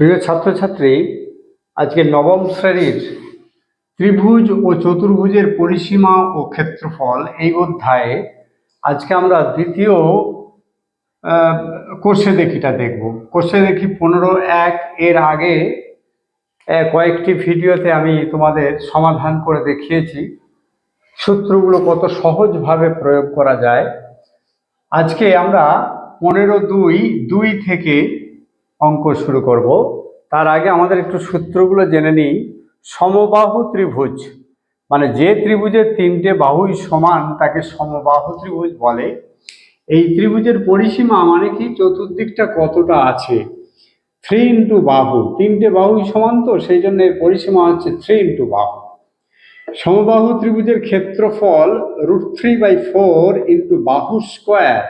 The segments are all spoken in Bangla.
প্রিয় ছাত্রছাত্রী, আজকে নবম শ্রেণির ত্রিভুজ ও চতুর্ভুজের পরিসীমা ও ক্ষেত্রফল এই অধ্যায়ে আজকে আমরা দ্বিতীয় কোষে দেখিটা দেখব। কোষে দেখি পনেরো এক, এর আগে কয়েকটি ভিডিওতে আমি তোমাদের সমাধান করে দেখিয়েছি। সূত্রগুলো কত সহজভাবে প্রয়োগ করা যায়। আজকে আমরা পনেরো দুই দুই থেকে অঙ্ক শুরু করব। তার আগে আমাদের একটু সূত্রগুলো জেনে নিই। সমবাহু ত্রিভুজ মানে যে ত্রিভুজের তিনটে বাহুই সমান তাকে সমবাহু ত্রিভুজ বলে। এই ত্রিভুজের পরিসীমা মানে কি? চতুর্দিকটা কতটা আছে? থ্রি ইন্টু বাহু, তিনটে বাহুই সমান তো, সেই জন্য এর পরিসীমা হচ্ছে থ্রি ইন্টু বাহু। সমবাহু ত্রিভুজের ক্ষেত্রফল root three by four into বাহু স্কোয়ার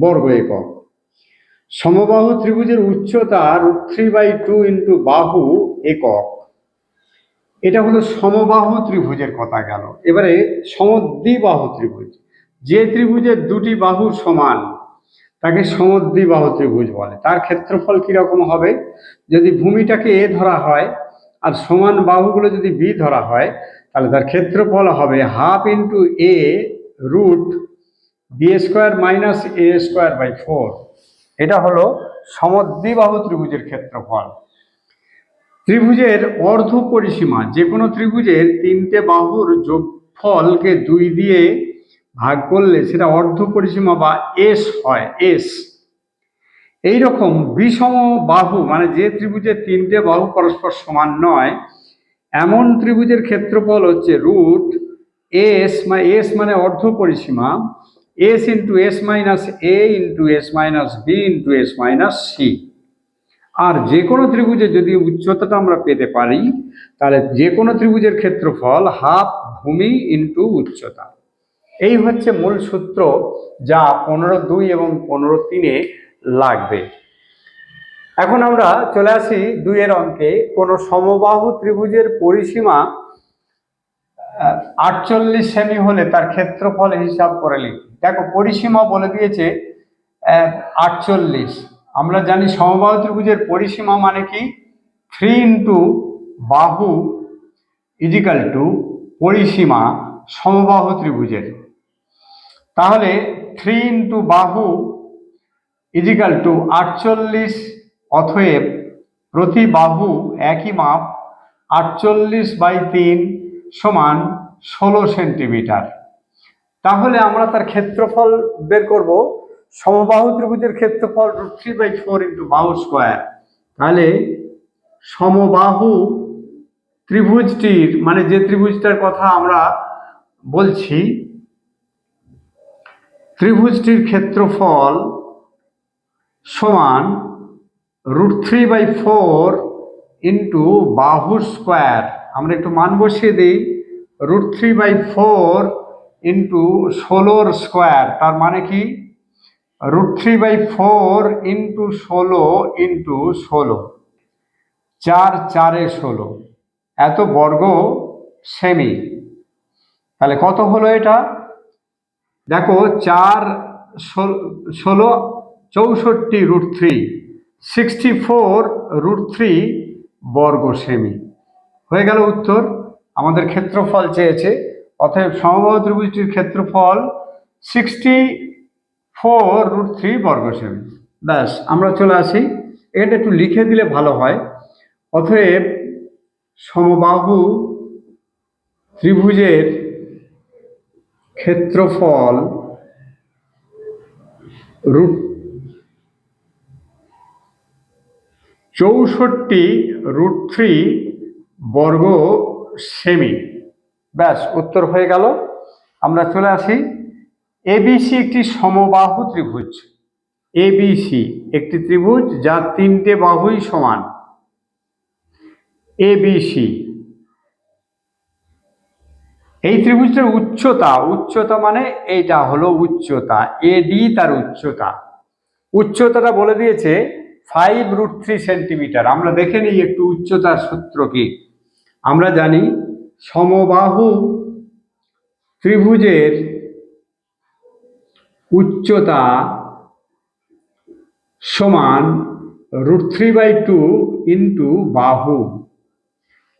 বর্গ একক। সমবাহু ত্রিভুজের উচ্চতা root three by two into বাহু একক। এটা হলো সমবাহু ত্রিভুজের কথা গেল। এবারে সমদ্বিবাহু ত্রিভুজ। যে ত্রিভুজের দুটি বাহু সমান, তাকে সমদ্বিবাহু ত্রিভুজ বলে। তার ক্ষেত্রফল কীরকম হবে? যদি ভূমিটাকে এ ধরা হয় আর সমান বাহুগুলো যদি বি ধরা হয়, তাহলে তার ক্ষেত্রফল হবে half into A root B square minus A square by four. এটা হলো সমদ্বিবাহু ত্রিভুজের ক্ষেত্রফল। ত্রিভুজের অর্ধ পরিসীমা যে কোনো ত্রিভুজের তিনটে বাহুর যোগফলকে দুই দিয়ে ভাগ করলে সেটা অর্ধ পরিসীমা বা এস হয় এস এই রকম বিষম বাহু মানে যে ত্রিভুজের তিনটে বাহু পরস্পর সমান নয়, এমন ত্রিভুজের ক্ষেত্রফল হচ্ছে রুট এস মানে এস মানে অর্ধ পরিসীমা S into S minus A into S minus B into S minus C আর যে কোনো ত্রিভুজের যদি উচ্চতাটা আমরা পেতে পারি, তাহলে যে কোনো ত্রিভুজের ক্ষেত্রফল হাফ ভূমি ইন্টু উচ্চতা। এই হচ্ছে মূল সূত্র যা পনেরো দুই এবং পনেরো তিনে লাগবে। এখন আমরা চলে আসি দুইয়ের অঙ্কে। কোনো সমবাহু ত্রিভুজের পরিসীমা আটচল্লিশ সেমি হলে তার ক্ষেত্রফল হিসাব করে লিখি দেখো পরিসীমা বলে দিয়েছে আটচল্লিশ। আমরা জানি সমবাহু ত্রিভুজের পরিসীমা মানে কি? থ্রি ইন্টু বাহু ইজিক্যাল টু পরিসীমা সমবাহু ত্রিভুজের। তাহলে থ্রি ইন্টু বাহু ইজিক্যাল টু আটচল্লিশ অথয়েব প্রতি বাহু একই মাপ, আটচল্লিশ বাই তিন সমান ষোলো সেন্টিমিটার তাহলে আমরা তার ক্ষেত্রফল বের করব। সমবাহু ত্রিভুজের ক্ষেত্রফল root three by four into বাহু স্কোয়ার তাহলে সমবাহু ত্রিভুজটির মানে যে ত্রিভুজটার কথা আমরা বলছি, ত্রিভুজটির ক্ষেত্রফল সমান root three by four into বাহু স্কোয়ার আমরা একটু মান বসিয়ে দিই। Root three by four into ষোলোর স্কোয়ার তার মানে কি? Root three by four into ষোলো ইন্টু ষোলো চার চারে ষোলো, এত বর্গ সেমি তাহলে কত হলো এটা? দেখো, চার ষোলো চৌষট্টি root three sixty four root three বর্গ সেমি হয়ে গেল উত্তর? আমাদের ক্ষেত্রফল চেয়েছে অতএব সমবাহ ত্রিভুজটির ক্ষেত্রফল সিক্সটি ফোর রুট থ্রি বর্গ সেমি। ব্যাস, আমরা চলে আসি। এটা একটু লিখে দিলে ভালো হয়। অতএব সমবাহু ত্রিভুজের ক্ষেত্রফল রুট চৌষট্টি রুট থ্রি বর্গ সেমি। ব্যাস, উত্তর হয়ে গেল। আমরা চলে আসি। এবিসি একটি সমবাহু ত্রিভুজ। এবিসি একটি ত্রিভুজ যার তিনটে বাহুই সমান। এবিসি এই ত্রিভুজটার উচ্চতা উচ্চতা মানে এইটা হলো উচ্চতা। এডি তার উচ্চতা। উচ্চতাটা বলে দিয়েছে ফাইভ রুট থ্রি সেন্টিমিটার আমরা দেখে নিই একটু উচ্চতার সূত্র কি। আমরা জানি সমবাহু ত্রিভুজের উচ্চতা সমান root three by two into বাহু।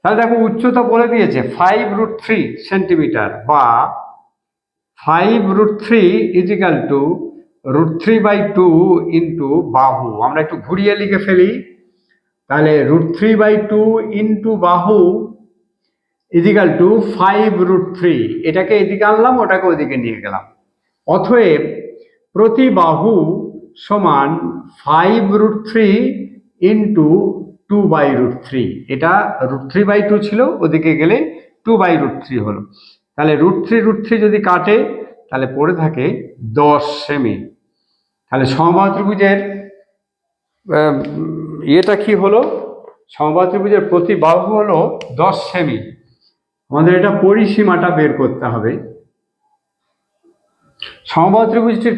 তাহলে দেখো উচ্চতা বলে দিয়েছে ফাইভ রুট থ্রি সেন্টিমিটার বা five root three equal to root three by two into বাহু। আমরা একটু ঘুরিয়ে লিখে ফেলি। তাহলে root three by two into বাহু equal to five root three এটাকে এদিকে আনলাম, ওটাকে ওদিকে নিয়ে গেলাম। অতএব প্রতি বাহু সমান five root three into two by root three এটা রুট থ্রি বাই টু ছিল, ওদিকে গেলে টু বাই রুট থ্রি হলো। তাহলে রুট থ্রি রুট থ্রি যদি কাটে, তাহলে পড়ে থাকে দশ সেমি তাহলে সমবাহ ত্রিভুজের ইয়েটা কি হলো? সমবাহ ত্রিভুজের প্রতি বাহু হলো দশ সেমি আমাদের এটা পরিসীমাটা বের করতে হবে। সমবাহ ত্রিভুজটির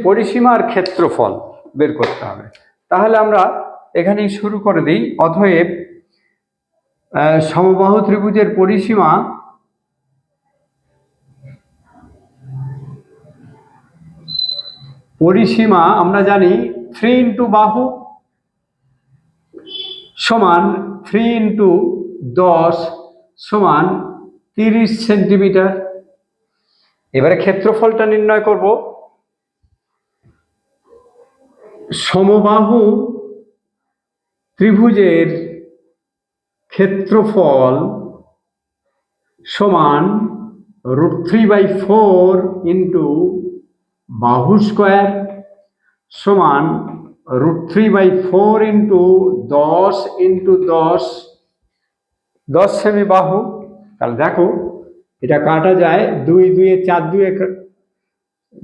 ক্ষেত্রফল বের করতে হবে। তাহলে আমরা এখানেই শুরু করে দিই। অতএব সমবাহু ত্রিভুজের পরিসীমা পরিসীমা আমরা জানি থ্রি ইন্টু বাহু সমান থ্রি ইন্টু দশ সমান তিরিশ সেন্টিমিটার। এবারে ক্ষেত্রফলটা নির্ণয় করব। সমবাহু ত্রিভুজের ক্ষেত্রফল সমান root three by four into বাহু স্কোয়ার সমান root three by four into দশ ইন্টু দশ। দশ সেমি বাহু। তাহলে দেখো, এটা কাটা যায় দুই দুয়ে চার দুয়ে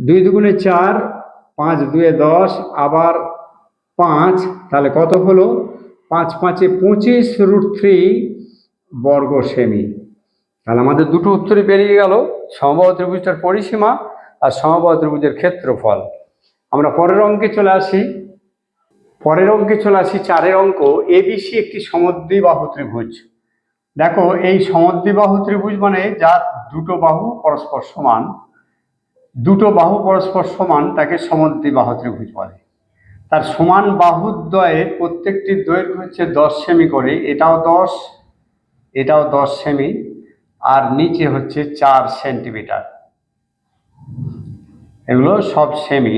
দুই দুগুণে চার, পাঁচ দুয়ে দশ, আবার পাঁচ, তাহলে কত হলো? পাঁচ পাঁচে পঁচিশ রুট থ্রি বর্গ সেমি। তাহলে আমাদের দুটো উত্তরই বেরিয়ে গেল, সমবাহ ত্রিভুজটার পরিসীমা আর সমবাহ ত্রিভুজের ক্ষেত্রফল। আমরা পরের অঙ্কে চলে আসি। পরের অঙ্কে চলে আসি চারের অঙ্ক এবিসি একটি সমদ্বিবাহু ত্রিভুজ। দেখো, এই সমদ্বিবাহু ত্রিভুজ মানে যার দুটো বাহু পরস্পর সমান, দুটো বাহু পরস্পর সমান তাকে সমদ্বিবাহু ত্রিভুজ বলে। তার সমান বাহুদ্বয়ের প্রত্যেকটি দৈর্ঘ্য হচ্ছে দশ সেমি করে, এটাও দশ এটাও দশ সেমি, আর নিচে হচ্ছে চার সেন্টিমিটার। এগুলো সব semi.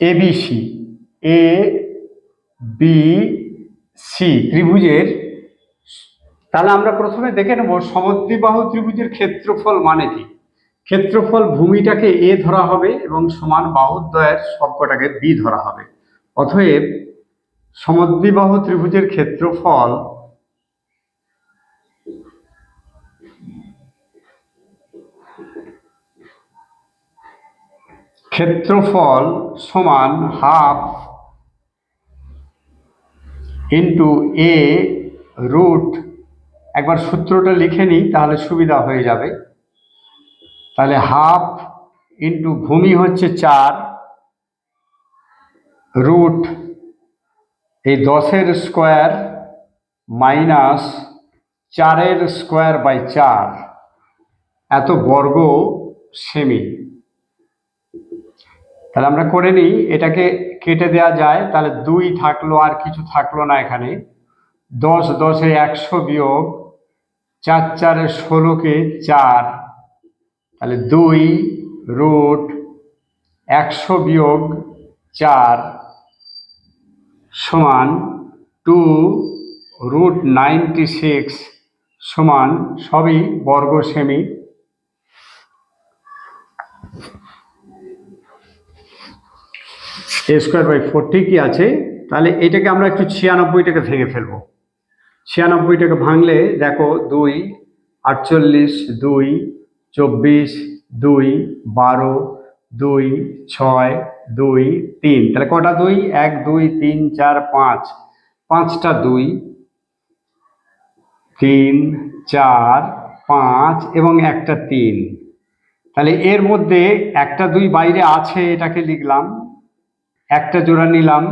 A B C A, B C ত্রিভুজের, তাহলে আমরা প্রথমে দেখে নেব সমদ্বিবাহু ত্রিভুজের ক্ষেত্রফল মানে কি? ক্ষেত্রফল ভূমিটাকে এ ধরা হবে এবং সমান বাহুদ্বয়ের সবকটাকে বি ধরা হবে। অতএব সমদ্বিবাহু ত্রিভুজের ক্ষেত্রফল ক্ষেত্রফল সমান হাফ ইন্টু এ রুট একবার সূত্রটা লিখে নিই, তাহলে সুবিধা হয়ে যাবে। তাহলে হাফ ইন্টু ভূমি হচ্ছে চার রুট এই দশের স্কোয়ার মাইনাস চারের স্কোয়ার বাই চার। এত বর্গ সেমি। তাহলে আমরা করে নিই, এটাকে কেটে দেওয়া যায়, তাহলে দুই থাকল আর কিছু থাকল না এখানে। দশ, দশে একশো বিয়োগ, চার, চারে ষোলোকে চার। তাহলে দুই রুট একশো বিয়োগ চার সমান টু রুট নাইনটি সিক্স সমান সবই বর্গ সেমি এ স্কোয়ার বাই ফোরটি কি আছে। তাহলে এটাকে আমরা একটু ছিয়ানব্বইটাকে ভেঙে ফেলব। ছিয়ানব্বইটাকে ভাঙলে দেখো দুই, আটচল্লিশ, দুই, চব্বিশ, দুই, বারো, দুই, ছয়, দুই, তিন। তাহলে কটা দুই? এক, দুই, তিন, চার, পাঁচ। পাঁচটা দুই। তিন, চার, পাঁচ এবং একটা তিন। তাহলে এর মধ্যে একটা দুই বাইরে আছে এটাকে লিখলাম। একটা জোড়া নিলাম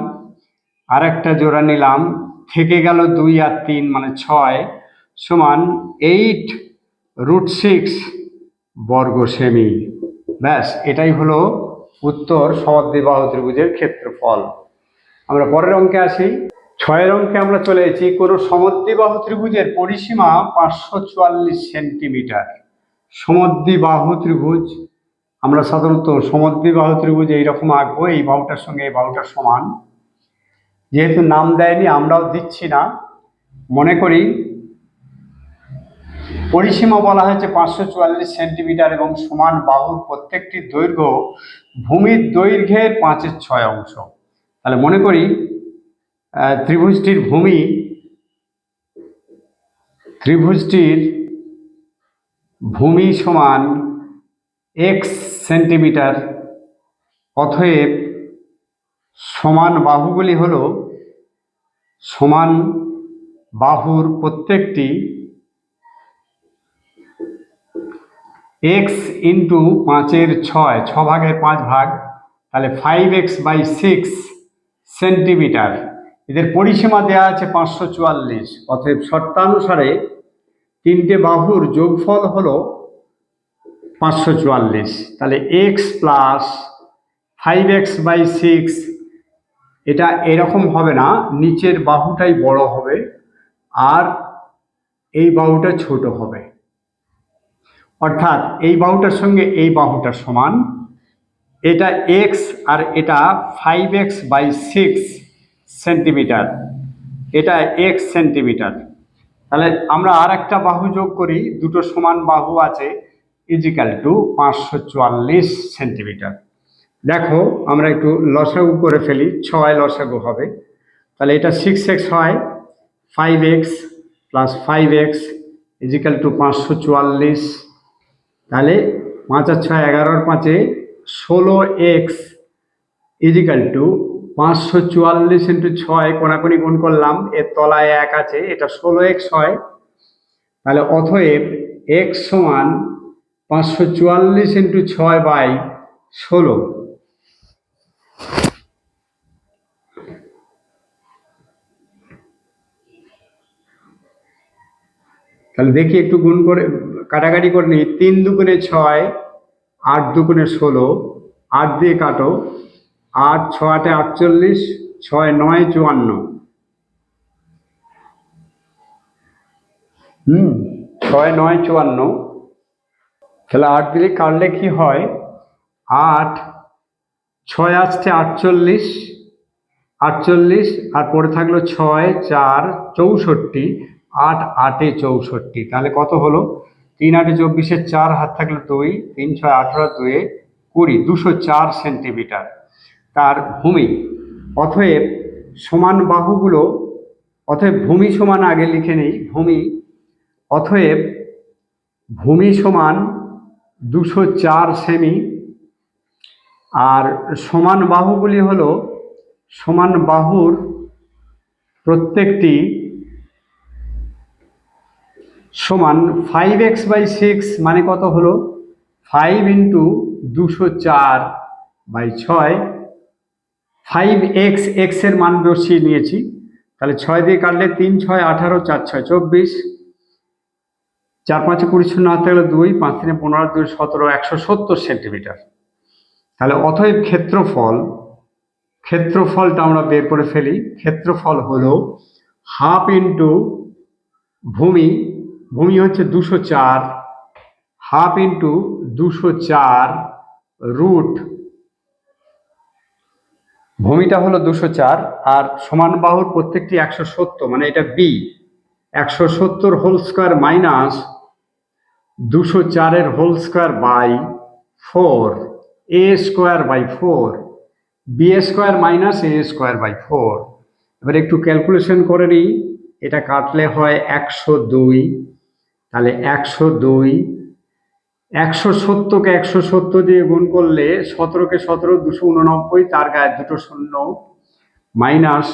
আর একটা জোড়া নিলাম, থেকে গেল দুই আর তিন মানে ছয়, সমান এইট রুট সিক্স বর্গ সেমি ব্যাস, এটাই হলো উত্তর সমদ্বিবাহু ত্রিভুজের ক্ষেত্রফল। আমরা পরের অঙ্কে আসি। ছয়ের অঙ্কে আমরা চলে এসেছি কোনো সমদ্বিবাহু ত্রিভুজের পরিসীমা পাঁচশো চুয়াল্লিশ সেন্টিমিটার। সমদ্বিবাহু ত্রিভুজ আমরা সাধারণত সমদ্বিবাহু ত্রিভুজ এইরকম আঁকবো, এই বাহুটার সঙ্গে এই বাহুটা সমান। যেহেতু নাম দেয়নি, আমরাও দিচ্ছি না। মনে করি পরিসীমা বলা হয়েছে পাঁচশো চুয়াল্লিশ সেন্টিমিটার এবং সমান বাহুর প্রত্যেকটি দৈর্ঘ্য ভূমির দৈর্ঘ্যের পাঁচের ছয় অংশ। তাহলে মনে করি ত্রিভুজটির ভূমি ত্রিভুজটির ভূমি সমান এক্স সেন্টিমিটার, অতএব সমান বাহুগুলি হলো সমান বাহুর প্রত্যেকটি এক্স ইন্টু পাঁচের ছয় ছ ভাগের পাঁচ ভাগ, তাহলে five X by six centimeter এদের পরিসীমা দেওয়া আছে পাঁচশো চুয়াল্লিশ, অতএব শর্তানুসারে তিনটে বাহুর যোগফল হলো পাঁচশো চুয়াল্লিশ। তাহলে X plus five X by six এটা এরকম হবে না, নিচের বাহুটাই বড় হবে আর এই বাহুটা ছোট হবে। অর্থাৎ এই বাহুটার সঙ্গে এই বাহুটা সমান, এটা এক্স আর এটা five X by six centimeter এটা এক্স সেন্টিমিটার তাহলে আমরা আর একটা বাহু যোগ করি, দুটো সমান বাহু আছে ইজিক্যাল টু পাঁচশো চুয়াল্লিশ সেন্টিমিটার দেখো, আমরা একটু লসাগু করে ফেলি, ছয় লসাগু হবে। তাহলে এটা সিক্স এক্স হয় five X plus five X equal to পাঁচশো চুয়াল্লিশ। তাহলে পাঁচ আর ছয় এগারোর পাঁচে ষোলো এক্স ইজিক্যাল টু পাঁচশো চুয়াল্লিশ ইন্টু ছয় কোনাকুনি গুণ করলাম, এর তলায় এক আছে, এটা ষোলো এক্স হয়। তাহলে অথএব এক্স সমান পাঁচশো চুয়াল্লিশ ইন্টু ছয় বাই ষোলো। তাহলে দেখি একটু গুণ করে, কাটাকাটি করে নিই। তিন দুগুণে ছয়, আট দুগুণে ষোলো, আট দিয়ে কাটো, আট ছ আটে আটচল্লিশ, ছয় নয় চুয়ান্ন। হুম, ছয় নয় চুয়ান্ন। তাহলে আট দিলে কাটলে কি হয়? আট, ছয় আসছে আটচল্লিশ আটচল্লিশ, আর পরে থাকল ছয়, চার, চৌষট্টি, আট, আটে চৌষট্টি। তাহলে কত হলো? তিন, আটে চব্বিশে চার, হাত থাকল দুই, তিন, ছয়, আঠারো, দুয়ে কুড়ি, দুশো চার সেন্টিমিটার। তার ভূমি, অতএব সমান বাহুগুলো, অতএব ভূমি সমান আগে লিখে নেই, ভূমি, অতএব ভূমি সমান দুশো চার সেমি, আর সমান বাহুগুলি হলো, সমান বাহুর প্রত্যেকটি সমান ফাইভ এক্স বাই সিক্স মানে কত হলো? ফাইভ ইন্টু দুশো চার বাই ছয়। ফাইভ এক্স এক্সের মান বসিয়ে নিয়েছি। তাহলে ছয় দিয়ে কাটলে তিন, ছয়, আঠারো, চার, ছয়, চব্বিশ। চার পাঁচে শূন্য হাতে গেলে দুই, পাঁচ তিনে, পনেরো, দুই, সতেরো, একশো সত্তর সেন্টিমিটার। তাহলে অতএব ক্ষেত্রফল, ক্ষেত্রফলটা আমরা বের করে ফেলি। ক্ষেত্রফল হলো হাফ ইন্টু ভূমি ভূমি হচ্ছে দুশো চার, হাফ ইন্টু দুশো চার রুট, ভূমিটা হলো দুশো চার, আর সমান বাহুর প্রত্যেকটি একশো সত্তর মানে এটা বি একশো সত্তর হোল স্কোয়ার মাইনাস দুশো চারের whole square by four, A square by four, B square minus A square by four. এবার একটু ক্যালকুলেশন করে নিই, এটা কাটলে হয় একশো দুই, তাহলে একশো দুই, একশো সত্তরকে একশো সত্তর দিয়ে গুণ করলে সতেরোকে সতেরো, দুশো উননব্বই, তার গায়ে দুটো শূন্য, মাইনাস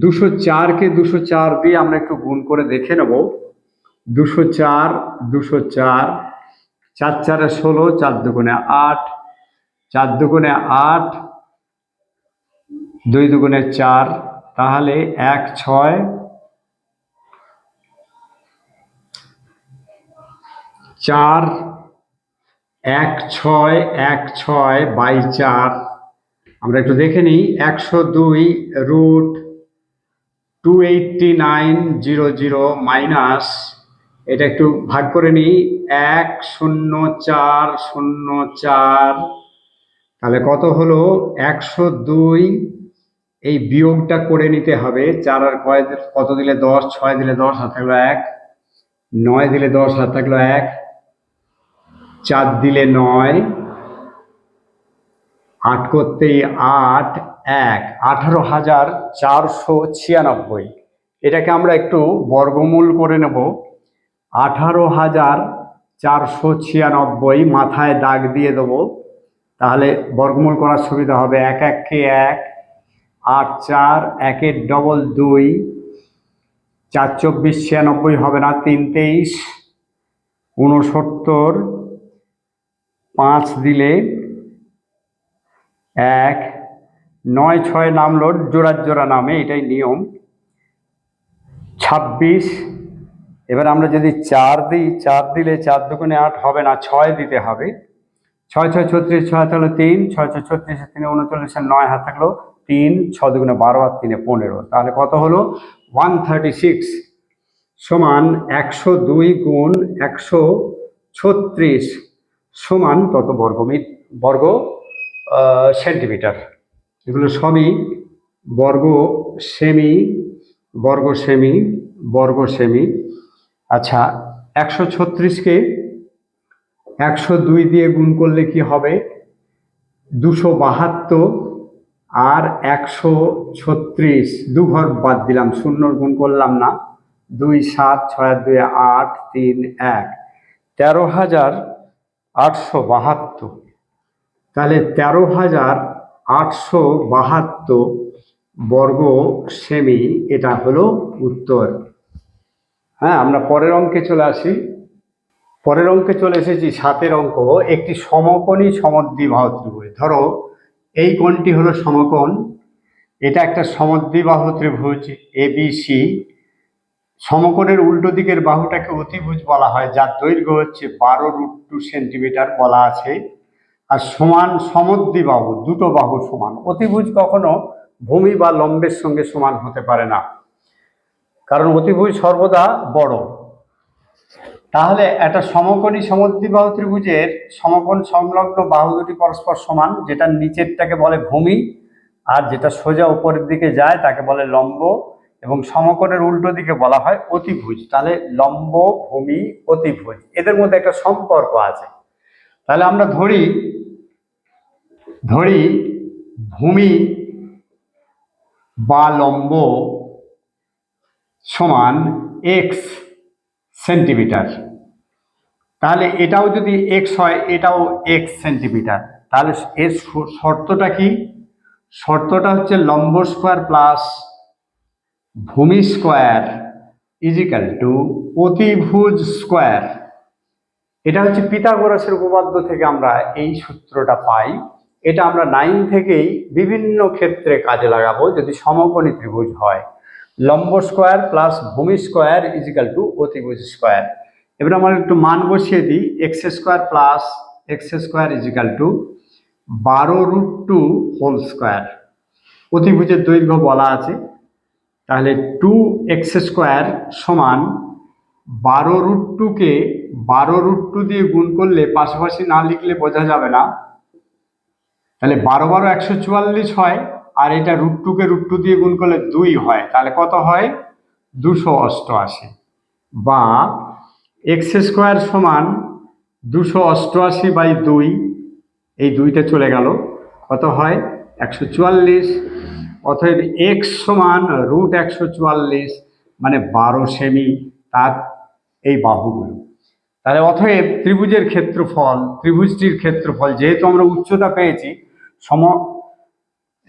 দুশো চারকে দুশো চার দিয়ে আমরা একটু গুণ করে দেখে নেব। দুশো চার দুশো চার চার চারে ষোলো, চার দুগুণে আট, চার দুগুণে আট, দুই দুগুণে চার, তাহলে এক ছয়, চার, এক ছয় এক ছয় বাই চার। আমরা একটু দেখে নিই, একশো দুই root two eighty nine zero zero minus এটা একটু ভাগ করে নিই, এক শূন্য চার শূন্য চার, তাহলে কত হলো? একশো দুই, এই বিয়োগটা করে নিতে হবে, চার আর কয় কত দিলে দশ? ছয় দিলে দশ হাত থাকল এক, নয় দিলে দশ হাত থাকল এক, চার দিলে নয় আট করতেই আট, এক, আঠারো হাজার চারশো ছিয়ানব্বই। এটাকে আমরা একটু বর্গমূল করে নেব। আঠারো হাজার চারশো ছিয়ানব্বই মাথায় দাগ দিয়ে দেবো। তাহলে বর্গমূল করার সুবিধা হবে এক এককে এক, আট, চার একের ডবল দুই, চার, চব্বিশ, ছিয়ানব্বই হবে না, তিন, তেইশ ঊনসত্তর পাঁচ দিলে এক, নয়, ছয় নামলো জোড়া জোড়া নামে, এটাই নিয়ম। ছাব্বিশ, এবার আমরা যদি চার দিই, চার দিলে চার দুগুণে আট হবে না, ছয় দিতে হবে। ছয় ছয়, ছত্রিশ, ছয় থাকল তিন, ছয় ছয়, ছত্রিশে, তিনে উনচল্লিশে নয় হাত থাকল তিন ছ দুগুণে বারো আর তিনে পনেরো। তাহলে কত হলো? ওয়ান থার্টি সিক্স সমান একশো দুই গুণ একশো ছত্রিশ সমান তত বর্গমিট বর্গ সেন্টিমিটার। এগুলো সবই বর্গ সেমি বর্গ সেমি বর্গ সেমি। আচ্ছা একশো ছত্রিশকে একশো দুই দিয়ে গুণ করলে কি হবে? দুশো বাহাত্তর আর একশো ছত্রিশ। দু ঘর বাদ দিলাম শূন্য গুণ করলাম না। দুই সাত, ছয় দুই আট, তিন এক। তেরো হাজার আটশো বাহাত্তর। তাহলে তেরো হাজার আটশো বাহাত্তর বর্গ সেমি এটা হলো উত্তর। হ্যাঁ আমরা পরের অঙ্কে চলে আসি। পরের অঙ্কে চলে এসেছি, সাতের অঙ্ক। একটি সমকোণী সমদ্বিবাহু ত্রিভুজ ধরো, এই কোণটি হলো সমকোণ, এটা একটা সমদ্বিবাহু ত্রিভুজ এ বি সি সমকোণের উল্টো দিকের বাহুটাকে অতিভুজ বলা হয়, যার দৈর্ঘ্য হচ্ছে বারো রুট টু সেন্টিমিটার বলা আছে। আর সমান সমদ্বিবাহু দুটো বাহু সমান। অতিভুজ কখনো ভূমি বা লম্বের সঙ্গে সমান হতে পারে না। কারণ অতিভুজ সর্বদা বড়। তাহলে একটা সমকোণী সমদ্বিবাহু ত্রিভুজের সমকোণ সংলগ্ন বাহু দুটি পরস্পর সমান, যেটা নিচেরটাকে বলে ভূমি আর যেটা সোজা উপরের দিকে যায় তাকে বলে লম্ব এবং সমকোণের উল্টো দিকে বলা হয় অতিভুজ। তাহলে লম্ব, ভূমি, অতিভুজ, এদের মধ্যে একটা সম্পর্ক আছে। তাহলে আমরা ধরি ধরি ভূমি বা লম্ব সমান এক্স সেন্টিমিটার তাহলে এটাও যদি এক্স হয়, এটাও এক্স সেন্টিমিটার তাহলে এর শর্তটা কি? শর্তটা হচ্ছে লম্ব স্কোয়ার প্লাস ভূমি স্কোয়ার ইজিক্যাল টু অতিভুজ স্কোয়ার এটা হচ্ছে পিথাগোরাসের উপপাদ্য থেকে আমরা এই সূত্রটা পাই। এটা আমরা নাইন থেকেই বিভিন্ন ক্ষেত্রে কাজে লাগাবো যদি সমকোণী ত্রিভুজ হয়। লম্ব স্কোয়ার প্লাস ভূমি স্কোয়ার ইজিক্যাল টু অতিভুজ স্কোয়ার এবার আমরা একটু মান বসিয়ে দিই। X square plus X square equal to বারো রুট টু হোল স্কোয়ার অতিভুজের দৈর্ঘ্য বলা আছে। তাহলে টু এক্স স্কোয়ার সমান বারো রুট টুকে বারো রুট টু দিয়ে গুণ করলে পাশাপাশি না লিখলে বোঝা যাবে না। তাহলে বারো বারো একশো চুয়াল্লিশ হয়, আর এটা রুট টুকে রুট টু দিয়ে গুণ করলে দুই হয়, তাহলে কত হয়? দুশো অষ্টআশি। বা এক্স স্কোয়ার সমান দুশো অষ্টআশি বাই দুই, এই দুইটা চলে গেল, কত হয়? একশো চুয়াল্লিশ। অতএব এক্স সমান রুট একশো চুয়াল্লিশ মানে বারো সেমি তার এই বাহুগুলো। তাহলে অতএব ত্রিভুজের ক্ষেত্রফল, ত্রিভুজটির ক্ষেত্রফল, যেহেতু আমরা উচ্চতা পেয়েছি সম,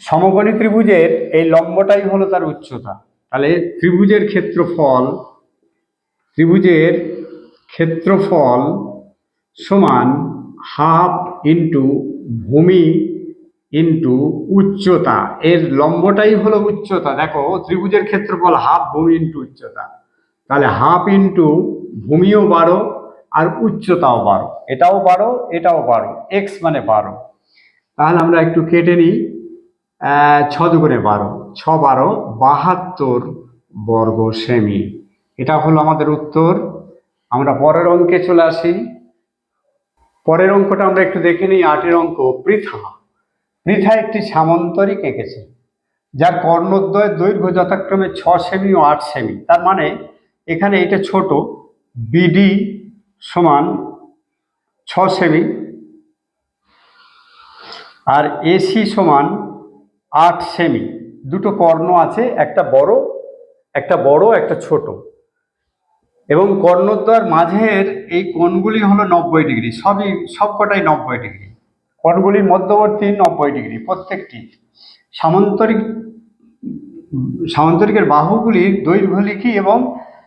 সমকোণী ত্রিভুজের এই লম্বটাই হলো তার উচ্চতা। তাহলে ত্রিভুজের ক্ষেত্রফল ত্রিভুজের ক্ষেত্রফল সমান হাফ ইন্টু ভূমি ইন্টু উচ্চতা। এর লম্বটাই হলো উচ্চতা। দেখো, ত্রিভুজের ক্ষেত্রফল হাফ, ভূমি ইন্টু উচ্চতা। তাহলে হাফ ইন্টু ভূমিও বারো আর উচ্চতাও বারো। এটাও বারো এটাও বারো। এক্স মানে বারো। তাহলে আমরা একটু কেটে নিই। ছ দুগুণে বারো। ছ বারো, বাহাত্তর বর্গ সেমি। এটা হলো আমাদের উত্তর। আমরা পরের অঙ্কে চলে আসি। পরের অঙ্কটা আমরা একটু দেখে নিই। আটের অঙ্ক পৃথা। পৃথা একটি সামন্তরিক এঁকেছে, যার কর্ণদ্বয়ের দৈর্ঘ্য যথাক্রমে ছ সেমি ও আট সেমি। তার মানে এখানে এটা ছোট, বিডি সমান ছ সেমি। আর এসি সমান আট সেমি। দুটো কর্ণ আছে, একটা বড় একটা বড়, একটা ছোট। এবং কর্ণদ্বয়ের মাঝের এই কোণগুলি হলো নব্বই ডিগ্রি। সবই, সবকটাই নব্বই ডিগ্রি। কোণগুলির মধ্যবর্তী নব্বই ডিগ্রি প্রত্যেকটি। সামান্তরিক, সামান্তরিকের বাহুগুলির দৈর্ঘ্য লিখি এবং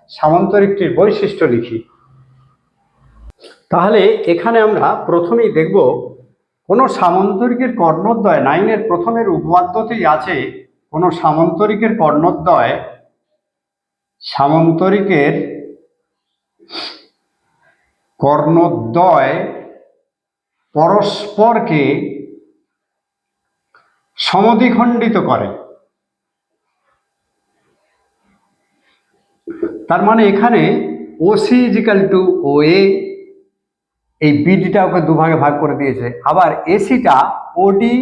সামান্তরিকটির বৈশিষ্ট্য লিখি তাহলে এখানে আমরা প্রথমেই দেখব কোনো সামন্তরিকের কর্ণদ্বয় নাইনের প্রথমের উপবাদ্যতেই আছে, কোনো সামন্তরিকের কর্ণদ্বয় সামন্তরিকের কর্ণদ্বয় পরস্পরকে সমদ্বিখণ্ডিত করে। তার মানে এখানে O C equal to O A এই বিডিটা ওকে দুভাগে ভাগ করে দিয়েছে। আবার এসিটা ওডি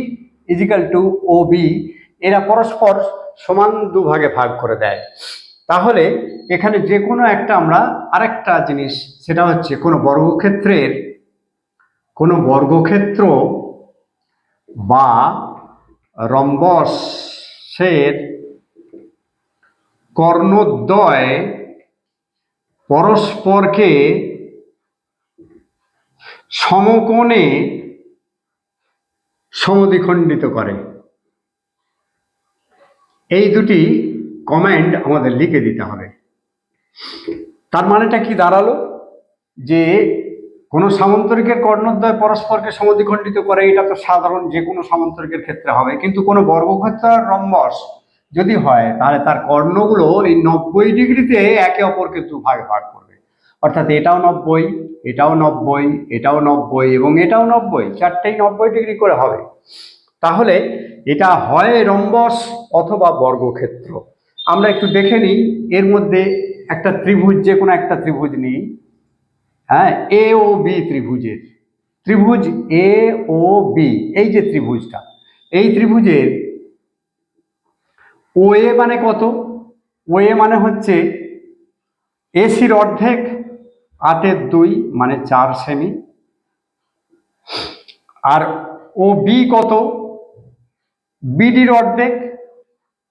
ইজিক্যাল টু ও বি এরা পরস্পর সমান দুভাগে ভাগ করে দেয়। তাহলে এখানে যে কোনো একটা আমরা আরেকটা জিনিস, সেটা হচ্ছে কোনো বর্গক্ষেত্রের কোনো বর্গক্ষেত্র বা রম্বসের কর্ণদ্বয় পরস্পরকে সমকোণে সমদ্বিখণ্ডিত করে। এই দুটি কমেন্ট আমাদের লিখে দিতে হবে। তার মানেটা কি দাঁড়াল? যে কোনো সামান্তরিকের কর্ণদ্বয় পরস্পরকে সমদ্বিখণ্ডিত করে, এটা তো সাধারণ যে কোনো সামান্তরিকের ক্ষেত্রে হবে। কিন্তু কোনো বর্গক্ষেত্র রম্বস যদি হয়, তাহলে তার কর্ণগুলো এই নব্বই ডিগ্রিতে একে অপরকে দু ভাগে ভাগ করবে। অর্থাৎ এটাও নব্বই এটাও নব্বই এটাও নব্বই এবং এটাও নব্বই, চারটেই নব্বই ডিগ্রি করে হবে। তাহলে এটা হয় রম্বস অথবা বর্গক্ষেত্র। আমরা একটু দেখে নিই, এর মধ্যে একটা ত্রিভুজ, যে কোনো একটা ত্রিভুজ নিই। হ্যাঁ এ ও বি ত্রিভুজের। ত্রিভুজ এ ও বি, এই যে ত্রিভুজটা, এই ত্রিভুজের ও এ মানে কত? ও এ মানে হচ্ছে এসির অর্ধেক আটের দুই মানে চার সেমি। আর ও বি কত? বিডির অর্ধেক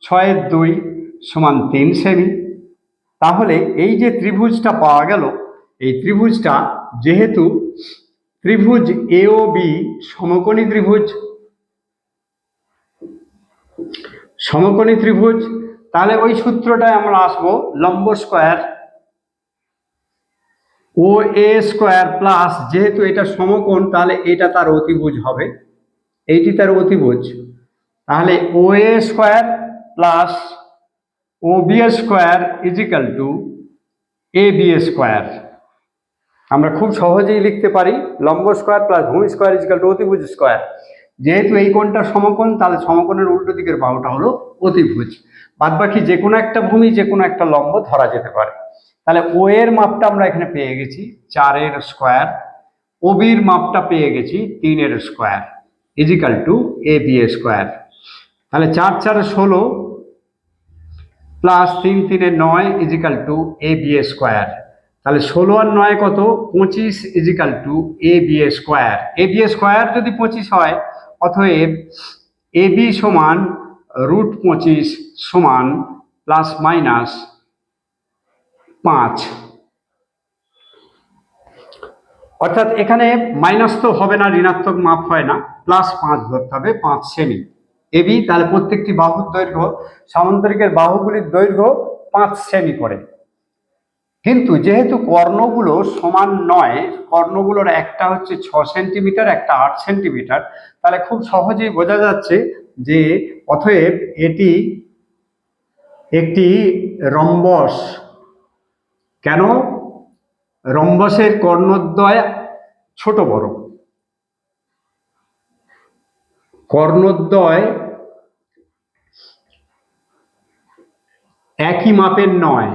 ছয়ের দুই সমান তিন সেমি। তাহলে এই যে ত্রিভুজটা পাওয়া গেল, এই ত্রিভুজটা যেহেতু ত্রিভুজ এ ও বি সমকোণী ত্রিভুজ সমকোণী ত্রিভুজ, তাহলে ওই সূত্রটায় আমরা আসব লম্ব square O A square plus যেহেতু এটা সমকোণ, তাহলে এটা তার অতিভুজ হবে। এইটি তার অতিভুজ। তাহলে O A square plus O B square equal to A B square. আমরা খুব সহজেই লিখতে পারি, লম্ব স্কোয়ার প্লাস ভূমি স্কোয়ার ইজিক্যাল টু অতিভুজ স্কোয়ার। যেহেতু এই কোণটা সমকোণ, তাহলে সমকোণের উল্টো দিকের বাহুটা হলো অতিভুজ। বাদ বাকি যে কোনো একটা ভূমি, যে কোনো একটা লম্ব ধরা যেতে পারে। তাহলে ও এর মাপটা আমরা এখানে পেয়ে গেছি চারের স্কোয়ার। ও বির মাপটা পেয়ে গেছি তিনের square, equal to A B A square. তাহলে চার চার, ষোলো প্লাস তিন, তিনে নয়, equal to A B A square. তাহলে ষোলো আর নয় কত? পঁচিশ, equal to A B A square. A B A square যদি পঁচিশ হয়, অতএব এ বি সমান রুট পঁচিশ সমান প্লাস মাইনাস পাঁচ। অর্থাৎ এখানে মাইনাস তো হবে না, ঋণাত্মক মাপ হয় না প্লাস পাঁচ ধরতে হবে, পাঁচ সেমি এবি তাহলে প্রত্যেকটি বাহুর দৈর্ঘ্য, সামান্তরিকের বাহুগুলির দৈর্ঘ্য পাঁচ সেমি করে। কিন্তু যেহেতু কর্ণগুলো সমান নয়, কর্ণগুলোর একটা হচ্ছে ছ সেন্টিমিটার একটা আট সেন্টিমিটার তাহলে খুব সহজেই বোঝা যাচ্ছে যে অতএব এটি একটি রম্বস কেন? রম্বসের কর্ণদ্বয় ছোট বড়। কর্ণদ্বয় একই মাপের নয়।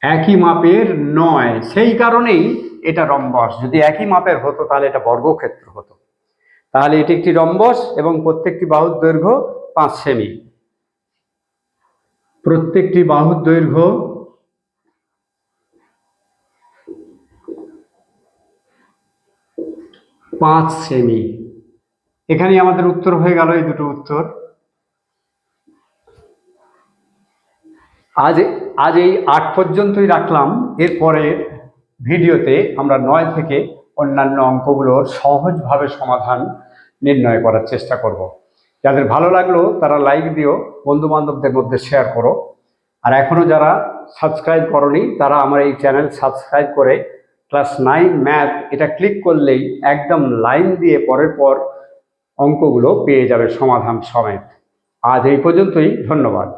একই মাপের নয়। সেই কারণেই এটা রম্বস। যদি একই মাপের হতো, তাহলে এটা বর্গক্ষেত্র হতো। তাহলে এটি একটি রম্বস এবং প্রত্যেকটি বাহুর দৈর্ঘ্য পাঁচ সেমি। প্রত্যেকটি বাহুর দৈর্ঘ্য পাঁচ সেমি। এখানেই আমাদের উত্তর হয়ে গেল এই দুটো উত্তর। আজ আজ এই আট পর্যন্তই রাখলাম। এরপরের ভিডিওতে আমরা নয় থেকে অন্যান্য অঙ্কগুলোর সহজভাবে সমাধান নির্ণয় করার চেষ্টা করব। যাদের ভালো লাগল তারা লাইক দিও বন্ধু বান্ধবদের মধ্যে শেয়ার করো। আর এখনও যারা সাবস্ক্রাইব করনি, তারা আমার এই চ্যানেল সাবস্ক্রাইব করে ক্লাস নাইন ম্যাথ এটা ক্লিক করলেই একদম লাইন দিয়ে পরের পর অঙ্কগুলো পেয়ে যাবে সমাধান সমেত। আজ এই পর্যন্তই, ধন্যবাদ।